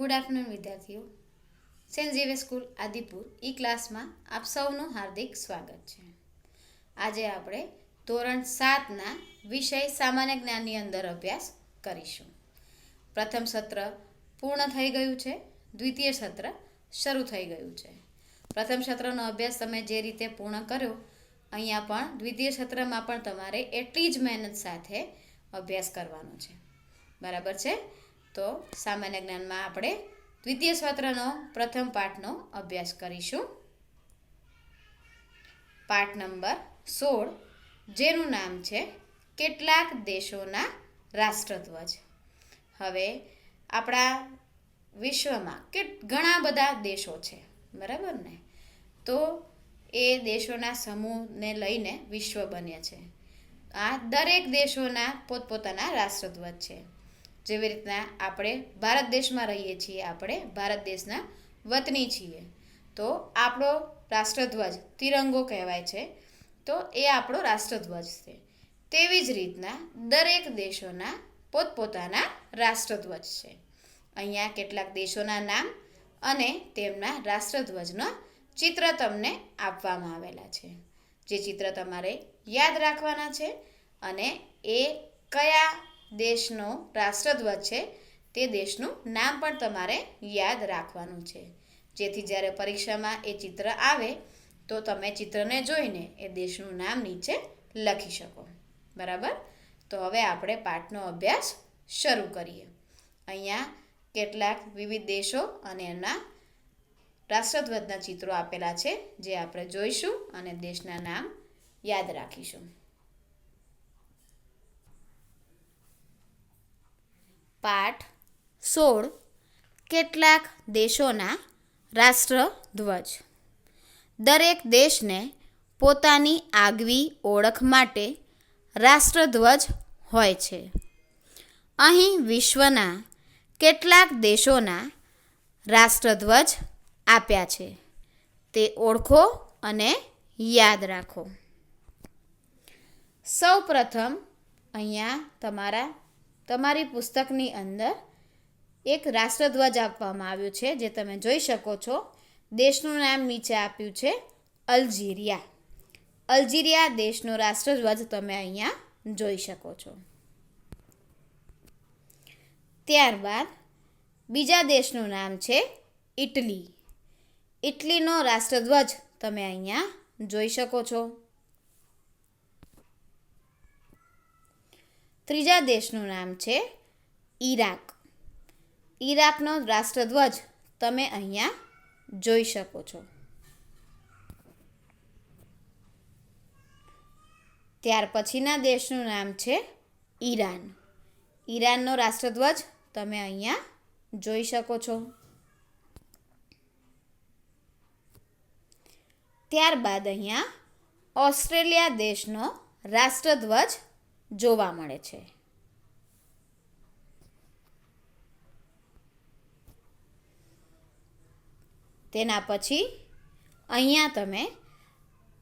Good afternoon વિદ્યાર્થીઓ. Saint Xavier school Adipur, E ક્લાસમાં આપ સૌનું હાર્દિક સ્વાગત છે. આજે આપણે ધોરણ સાતના વિષય સામાન્ય જ્ઞાનની અંદર અભ્યાસ કરીશું. પ્રથમ સત્ર પૂર્ણ થઈ ગયું છે. દ્વિતીય સત્ર શરૂ થઈ ગયું છે. પ્રથમ સત્રનો અભ્યાસ તમે જે રીતે પૂર્ણ કર્યો, અહીંયા પણ દ્વિતીય સત્રમાં પણ તમારે એટલી જ મહેનત સાથે અભ્યાસ કરવાનો છે. બરાબર છે? તો સામાન્ય જ્ઞાનમાં આપણે દ્વિતીય સત્રનો પ્રથમ પાઠનો અભ્યાસ કરીશું. પાઠ નંબર સોળ, જેનું નામ છે કેટલાક દેશોના રાષ્ટ્રધ્વજ. હવે આપણા વિશ્વમાં કે ઘણા બધા દેશો છે, બરાબર ને? તો એ દેશોના સમૂહને લઈને વિશ્વ બને છે. આ દરેક દેશોના પોતપોતાના રાષ્ટ્રધ્વજ છે. જેવી રીતના આપણે ભારત દેશમાં રહીએ છીએ, આપણે ભારત દેશના વતની છીએ. તો આપણો રાષ્ટ્રધ્વજ તિરંગો કહેવાય છે. તો એ આપણો રાષ્ટ્રધ્વજ છે. તેવી જ રીતના દરેક દેશોના પોતપોતાના રાષ્ટ્રધ્વજ છે. અહીંયા કેટલાક દેશોના નામ અને તેમના રાષ્ટ્રધ્વજના ચિત્ર તમને આપવામાં આવેલા છે. જે ચિત્ર તમારે યાદ રાખવાના છે અને એ કયા દેશનો રાષ્ટ્રધ્વજ છે, તે દેશનું નામ પણ તમારે યાદ રાખવાનું છે. જેથી જ્યારે પરીક્ષામાં એ ચિત્ર આવે, તો તમે ચિત્રને જોઈને એ દેશનું નામ નીચે લખી શકો. બરાબર? તો હવે આપણે પાઠનો અભ્યાસ શરૂ કરીએ. અહીંયા કેટલાક વિવિધ દેશો અને એના રાષ્ટ્રધ્વજના ચિત્રો આપેલા છે, જે આપણે જોઈશું અને દેશના નામ યાદ રાખીશું. પાઠ સોળ. કેટલાક દેશોના રાષ્ટ્રધ્વજ. દરેક દેશને પોતાની આગવી ઓળખ માટે રાષ્ટ્રધ્વજ હોય છે. અહીં વિશ્વના કેટલાક દેશોના રાષ્ટ્રધ્વજ આપ્યા છે. તે ઓળખો અને યાદ રાખો. સૌ પ્રથમ અહીંયા તમારા તમારી પુસ્તકની અંદર એક રાષ્ટ્રધ્વજ આપવામાં આવ્યું છે, જે તમે જોઈ શકો છો. દેશનું નામ નીચે આપ્યું છે, અલ્જીરિયા. અલ્જીરિયા દેશનો રાષ્ટ્રધ્વજ તમે અહીંયા જોઈ શકો છો. ત્યારબાદ બીજા દેશનું નામ છે ઇટલી. ઇટલીનો રાષ્ટ્રધ્વજ તમે અહીંયા જોઈ શકો છો. ત્રીજા દેશનું નામ છે ઈરાક. ઈરાકનો રાષ્ટ્રધ્વજ તમે અહીંયા જોઈ શકો છો. ત્યાર પછીના દેશનું નામ છે ઈરાન. ઈરાનનો રાષ્ટ્રધ્વજ તમે અહીંયા જોઈ શકો છો. ત્યારબાદ અહીંયા ઓસ્ટ્રેલિયા દેશનો રાષ્ટ્રધ્વજ જોવા મળે છે. તેના પછી અહીંયા તમે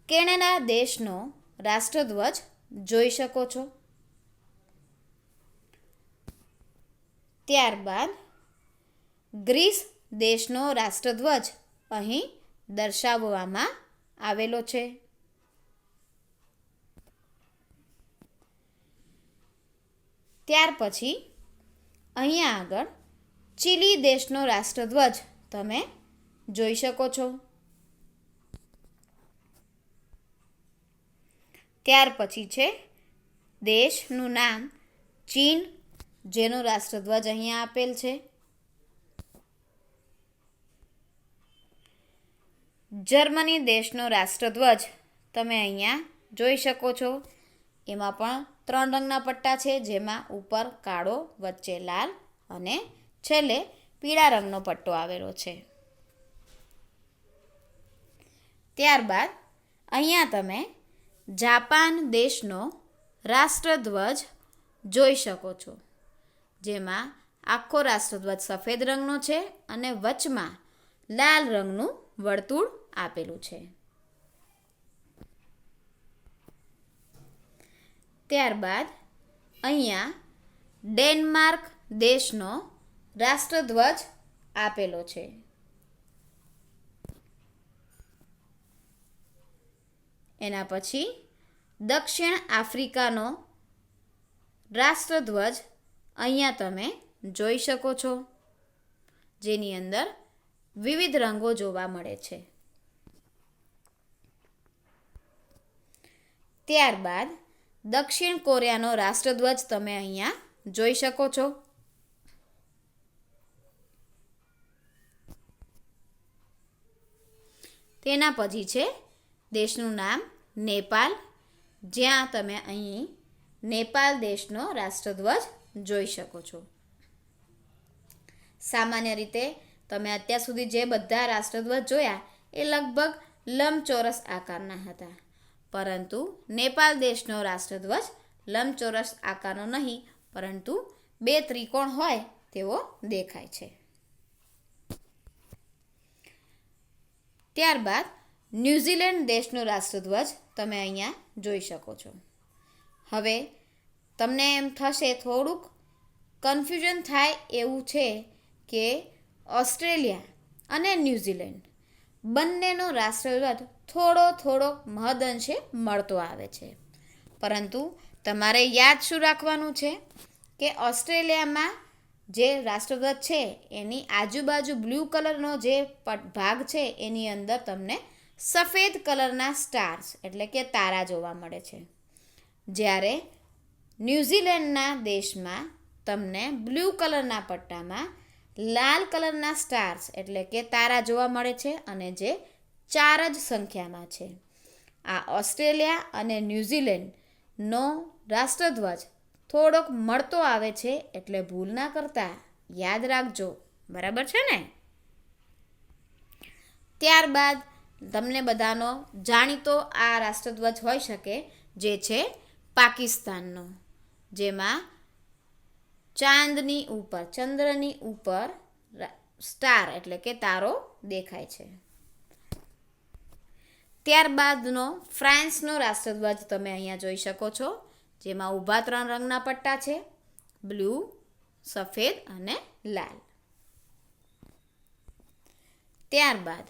કેનેડા દેશનો રાષ્ટ્રધ્વજ જોઈ શકો છો. ત્યારબાદ ગ્રીસ દેશનો રાષ્ટ્રધ્વજ અહીં દર્શાવવામાં આવેલો છે. ત્યાર પછી અહીંયા આગળ ચીલી દેશનો રાષ્ટ્રધ્વજ તમે જોઈ શકો છો. ત્યાર પછી છે દેશનું નામ ચીન, જેનો રાષ્ટ્રધ્વજ અહીંયા આપેલ છે. જર્મની દેશનો રાષ્ટ્રધ્વજ તમે અહીંયા જોઈ શકો છો. એમાં પણ ત્રણ રંગના પટ્ટા છે, જેમાં ઉપર કાળો, વચ્ચે લાલ અને છેલ્લે પીળા રંગનો પટ્ટો આવેલો છે. ત્યારબાદ અહીંયા તમે જાપાન દેશનો રાષ્ટ્રધ્વજ જોઈ શકો છો, જેમાં આખો રાષ્ટ્રધ્વજ સફેદ રંગનો છે અને વચમાં લાલ રંગનું વર્તુળ આપેલું છે. ત્યારબાદ અહીંયા ડેનમાર્ક દેશનો રાષ્ટ્રધ્વજ આપેલો છે. એના પછી દક્ષિણ આફ્રિકાનો રાષ્ટ્રધ્વજ અહીંયા તમે જોઈ શકો છો, જેની અંદર વિવિધ રંગો જોવા મળે છે. ત્યારબાદ દક્ષિણ કોરિયાનો રાષ્ટ્રધ્વજ તમે અહીંયા જોઈ શકો છો. તેના પછી છે દેશનું નામ નેપાલ. જ્યાં તમે અહીં નેપાલ દેશનો રાષ્ટ્રધ્વજ જોઈ શકો છો. સામાન્ય રીતે તમે અત્યાર સુધી જે બધા રાષ્ટ્રધ્વજ જોયા એ લગભગ લંબચોરસ આકારના હતા. પરંતુ નેપાલ દેશનો રાષ્ટ્રધ્વજ લંબચોરસ આકારનો નહીં, પરંતુ બે ત્રિકોણ હોય તેવો દેખાય છે. ત્યારબાદ ન્યૂઝીલેન્ડ દેશનો રાષ્ટ્રધ્વજ તમે અહીંયા જોઈ શકો છો. હવે તમને એમ થશે થોડુંક કન્ફ્યુઝન થાય એવું છે કે ઓસ્ટ્રેલિયા અને ન્યૂઝીલેન્ડ બંનેનો રાષ્ટ્રધ્વજ થોડો થોડો મહદઅંશે મળતો આવે છે. પરંતુ તમારે યાદ શું રાખવાનું છે? કે ઓસ્ટ્રેલિયામાં જે રાષ્ટ્રધ્વજ છે, એની આજુબાજુ બ્લુ કલરનો જે ભાગ છે, એની અંદર તમને સફેદ કલરના સ્ટાર્સ એટલે કે તારા જોવા મળે છે. જ્યારે ન્યૂઝીલેન્ડના દેશમાં તમને બ્લુ કલરના પટ્ટામાં લાલ કલરના સ્ટાર્સ એટલે કે તારા જોવા મળે છે અને જે ચાર જ સંખ્યામાં છે. આ ઓસ્ટ્રેલિયા અને ન્યૂઝીલેન્ડનો રાષ્ટ્રધ્વજ થોડોક મળતો આવે છે એટલે ભૂલ ના કરતા યાદ રાખજો. બરાબર છે ને? ત્યારબાદ તમને બધાનો જાણીતો આ રાષ્ટ્રધ્વજ હોઈ શકે, જે છે પાકિસ્તાનનો, જેમાં ચાંદની ઉપર, ચંદ્રની ઉપર સ્ટાર એટલે કે તારો દેખાય છે. ત્યારબાદનો ફ્રાન્સનો રાષ્ટ્રધ્વજ તમે અહીંયા જોઈ શકો છો, જેમાં ઊભા ત્રણ રંગના પટ્ટા છે, બ્લુ, સફેદ અને લાલ. ત્યારબાદ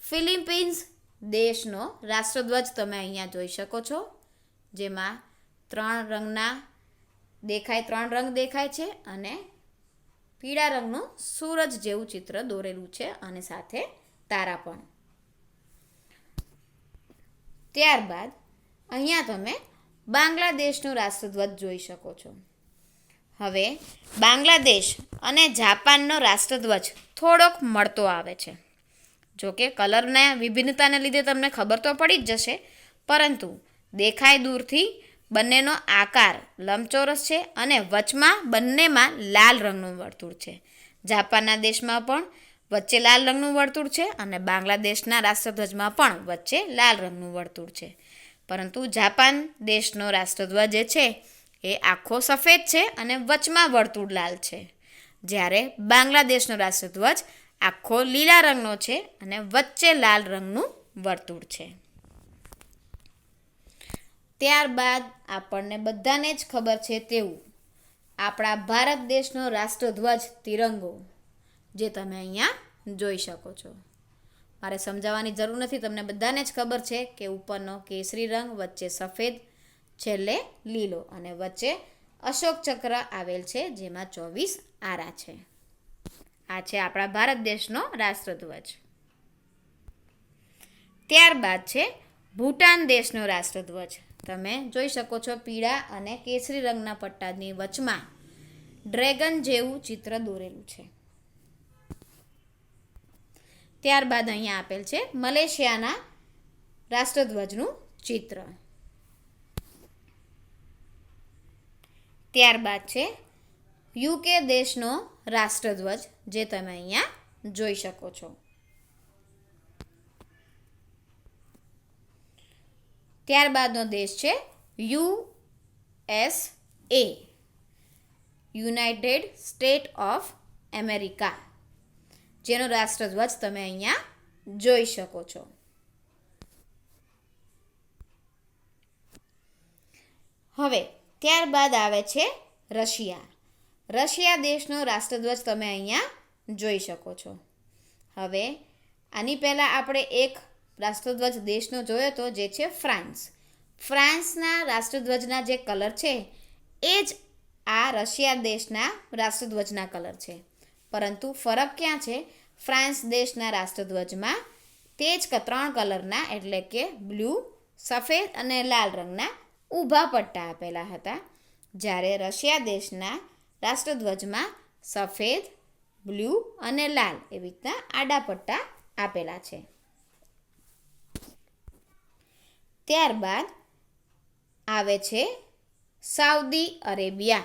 ફિલિપિન્સ દેશનો રાષ્ટ્રધ્વજ તમે અહીંયા જોઈ શકો છો, જેમાં ત્રણ રંગના દેખાય, ત્રણ રંગ દેખાય છે અને પીળા રંગનું સૂરજ જેવું ચિત્ર દોરેલું છે અને સાથે તારા પણ. ત્યારબાદ અહીંયા તમે બાંગ્લાદેશનું રાષ્ટ્રધ્વજ જોઈ શકો છો. હવે બાંગ્લાદેશ અને જાપાનનો રાષ્ટ્રધ્વજ થોડોક મળતો આવે છે. જો કે કલરના વિભિન્નતાને લીધે તમને ખબર તો પડી જ જશે, પરંતુ દેખાય દૂરથી બંનેનો આકાર લંબચોરસ છે અને વચમાં બંનેમાં લાલ રંગનું વર્તુળ છે. જાપાનના દેશમાં પણ વચ્ચે લાલ રંગનું વર્તુળ છે અને બાંગ્લાદેશના રાષ્ટ્રધ્વજમાં પણ વચ્ચે લાલ રંગનું વર્તુળ છે. પરંતુ જાપાન દેશનો રાષ્ટ્રધ્વજ જે છે, એ આખો સફેદ છે અને વચમાં વર્તુળ લાલ છે. જ્યારે બાંગ્લાદેશનો રાષ્ટ્રધ્વજ આખો લીલા રંગનો છે અને વચ્ચે લાલ રંગનું વર્તુળ છે. ત્યારબાદ આપણને બધાને જ ખબર છે તેવું. આપણા ભારત દેશનો રાષ્ટ્રધ્વજ તિરંગો. જે તમે અહીંયા જોઈ શકો છો. મારે સમજાવવાની જરૂર નથી, તમને બધાને જ ખબર છે કે ઉપરનો કેસરી રંગ, વચ્ચે સફેદ, છેલ્લે લીલો અને વચ્ચે અશોક ચક્ર આવેલ છે, જેમાં ચોવીસ આરા છે. આ છે આપણા ભારત દેશનો રાષ્ટ્રધ્વજ. ત્યારબાદ છે ભૂટાન દેશનો રાષ્ટ્રધ્વજ. તમે જોઈ શકો છો પીળા અને કેસરી રંગના પટ્ટાની વચમાં ડ્રેગન જેવું ચિત્ર દોરેલું છે. ત્યારબાદ અહીંયા આપેલ છે મલેશિયાના રાષ્ટ્રધ્વજનું ચિત્ર. ત્યારબાદ છે યુકે દેશનો રાષ્ટ્રધ્વજ, જે તમે અહીંયા જોઈ શકો છો. ત્યારબાદનો દેશ છે U S A, United State of America. જેનો રાષ્ટ્રધ્વજ તમે અહીંયા જોઈ શકો છો. હવે ત્યારબાદ આવે છે રશિયા. રશિયા દેશનો રાષ્ટ્રધ્વજ તમે અહીંયા જોઈ શકો છો. હવે આની પહેલાં આપણે એક રાષ્ટ્રધ્વજ દેશનો જોયો તો જે છે ફ્રાન્સ. ફ્રાન્સના રાષ્ટ્રધ્વજના જે કલર છે, એ જ આ રશિયા દેશના રાષ્ટ્રધ્વજના કલર છે. પરંતુ ફરક ક્યાં છે? ફ્રાન્સ દેશના રાષ્ટ્રધ્વજમાં તે જ ત્રણ કલરના એટલે કે બ્લુ, સફેદ અને લાલ રંગના ઊભા પટ્ટા આપેલા હતા. જ્યારે રશિયા દેશના રાષ્ટ્રધ્વજમાં સફેદ, બ્લુ અને લાલ એવી રીતના આડા પટ્ટા આપેલા છે. ત્યારબાદ આવે છે સાઉદી અરેબિયા.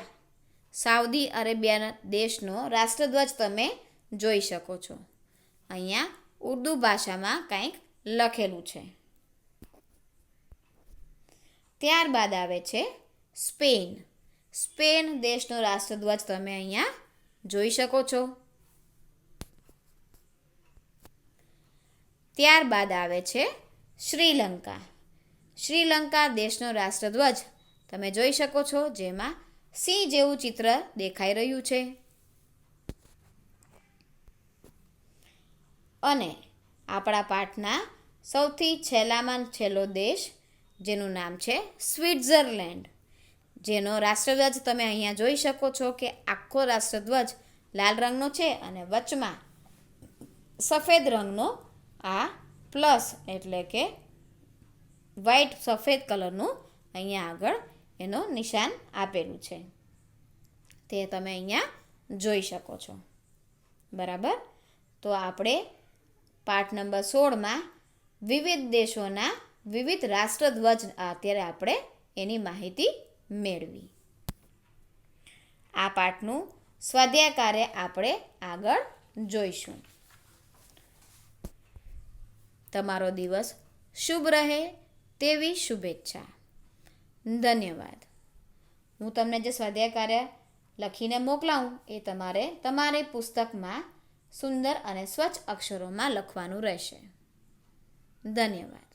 સાઉદી અરેબિયા દેશનો રાષ્ટ્રધ્વજ તમે જોઈ શકો છો. અહીંયા ઉર્દુ ભાષામાં કંઈક લખેલું છે. ત્યારબાદ આવે છે સ્પેન. સ્પેન દેશનો રાષ્ટ્રધ્વજ તમે અહીંયા જોઈ શકો છો. ત્યારબાદ આવે છે શ્રીલંકા. શ્રીલંકા દેશનો રાષ્ટ્રધ્વજ તમે જોઈ શકો છો, જેમાં સિંહ જેવું ચિત્ર દેખાઈ રહ્યું છે. અને આપણા પાઠના સૌથી છેલ્લામાં છેલ્લો દેશ, જેનું નામ છે સ્વિટ્ઝરલેન્ડ. જેનો રાષ્ટ્રધ્વજ તમે અહીંયા જોઈ શકો છો કે આખો રાષ્ટ્રધ્વજ લાલ રંગનો છે અને વચમાં સફેદ રંગનો આ પ્લસ એટલે કે વ્હાઈટ સફેદ કલરનું અહીંયા આગળ એનો નિશાન આપેલું છે. તે તમે અહીંયા જોઈ શકો છો. બરાબર? તો આપણે પાઠ નંબર સોળમાં વિવિધ દેશોના વિવિધ રાષ્ટ્રધ્વજ અત્યારે આપણે એની માહિતી મેળવી. આ પાઠનું સ્વાધ્યાય કાર્ય આપણે આગળ જોઈશું. તમારો દિવસ શુભ રહે તેવી શુભેચ્છા. ધન્યવાદ. હું તમને જે સ્વાધ્યાય કાર્ય લખીને મોકલાવું એ તમારે તમારી પુસ્તકમાં સુંદર અને સ્વચ્છ અક્ષરોમાં લખવાનું રહેશે. ધન્યવાદ.